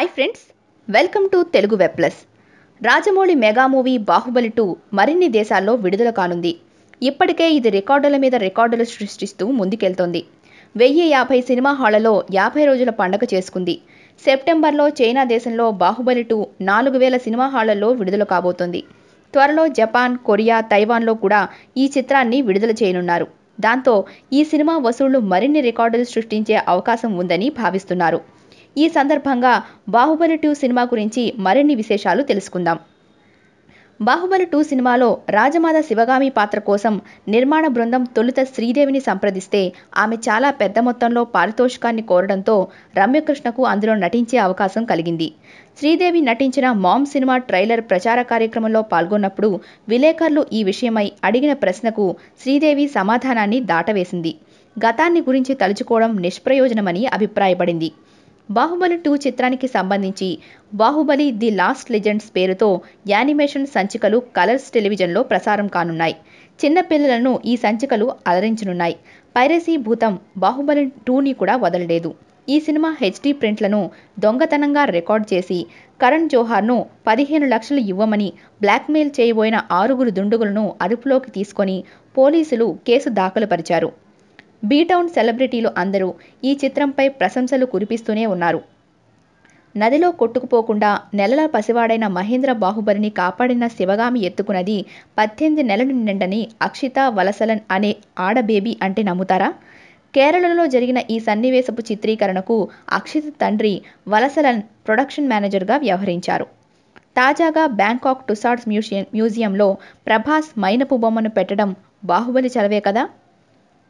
Hi friends welcome to Telugu web plus Rajamouli mega movie Baahubali two మరిన్ని దేశాల్లో విడుదల కానుంది. ఇప్పటికే ఇది రికార్డుల మీద రికార్డులు సృష్టిస్తూ ముందుకెళ్తోంది. వెయ్యి యాభై సినిమా హాళ్ళలో యాభై రోజుల పండగ చేసుకుంది. సెప్టెంబర్లో చైనా దేశంలో బాహుబలి టూ నాలుగు వేల సినిమా హాళ్ళలో విడుదల కాబోతోంది. త్వరలో జపాన్ కొరియా తైవాన్లో కూడా ఈ చిత్రాన్ని విడుదల చేయనున్నారు. దాంతో ఈ సినిమా వసూళ్ళు మరిన్ని రికార్డులు సృష్టించే అవకాశం ఉందని భావిస్తున్నారు. ఈ సందర్భంగా బాహుబలి టూ సినిమా గురించి మరిన్ని విశేషాలు తెలుసుకుందాం. బాహుబలి టూ సినిమాలో రాజమాత శివగామి పాత్ర కోసం నిర్మాణ బృందం తొలుత శ్రీదేవిని సంప్రదిస్తే ఆమె చాలా పెద్ద మొత్తంలో పారితోషికాన్ని కోరడంతో రమ్యకృష్ణకు అందులో నటించే అవకాశం కలిగింది. శ్రీదేవి నటించిన మామ్ సినిమా ట్రైలర్ ప్రచార కార్యక్రమంలో పాల్గొన్నప్పుడు విలేకరులు ఈ విషయమై అడిగిన ప్రశ్నకు శ్రీదేవి సమాధానాన్ని దాటవేసింది. గతాన్ని గురించి తలుచుకోవడం నిష్ప్రయోజనమని అభిప్రాయపడింది. బాహుబలి టూ చిత్రానికి సంబంధించి బాహుబలి ది లాస్ట్ లెజెండ్స్ పేరుతో యానిమేషన్ సంచికలు కలర్స్ టెలివిజన్లో ప్రసారం కానున్నాయి. చిన్నపిల్లలను ఈ సంచికలు అలరించనున్నాయి. పైరసీ భూతం బాహుబలి టూని కూడా వదలలేదు. ఈ సినిమా హెచ్డీ ప్రింట్లను దొంగతనంగా రికార్డ్ చేసి కరణ్ జోహార్ను పదిహేను లక్షలు ఇవ్వమని బ్లాక్మెయిల్ చేయబోయిన ఆరుగురు దుండుగులను అదుపులోకి తీసుకొని పోలీసులు కేసు దాఖలు పరిచారు బీటౌన్ సెలబ్రిటీలు అందరూ ఈ చిత్రంపై ప్రశంసలు కురిపిస్తూనే ఉన్నారు. నదిలో కొట్టుకుపోకుండా నెలల పసివాడైన మహేంద్ర బాహుబలిని కాపాడిన శివగామి ఎత్తుకున్నది పద్దెనిమిది నెలలు నిండని అక్షిత వలసలన్ అనే ఆడబేబీ అంటే నమ్ముతారా? కేరళలో జరిగిన ఈ సన్నివేశపు చిత్రీకరణకు అక్షిత తండ్రి వలసలన్ ప్రొడక్షన్ మేనేజర్గా వ్యవహరించారు. తాజాగా బ్యాంకాక్ టుసాడ్స్ మ్యూజియం మ్యూజియంలో ప్రభాస్ మైనపు బొమ్మను పెట్టడం బాహుబలి చలవే కదా?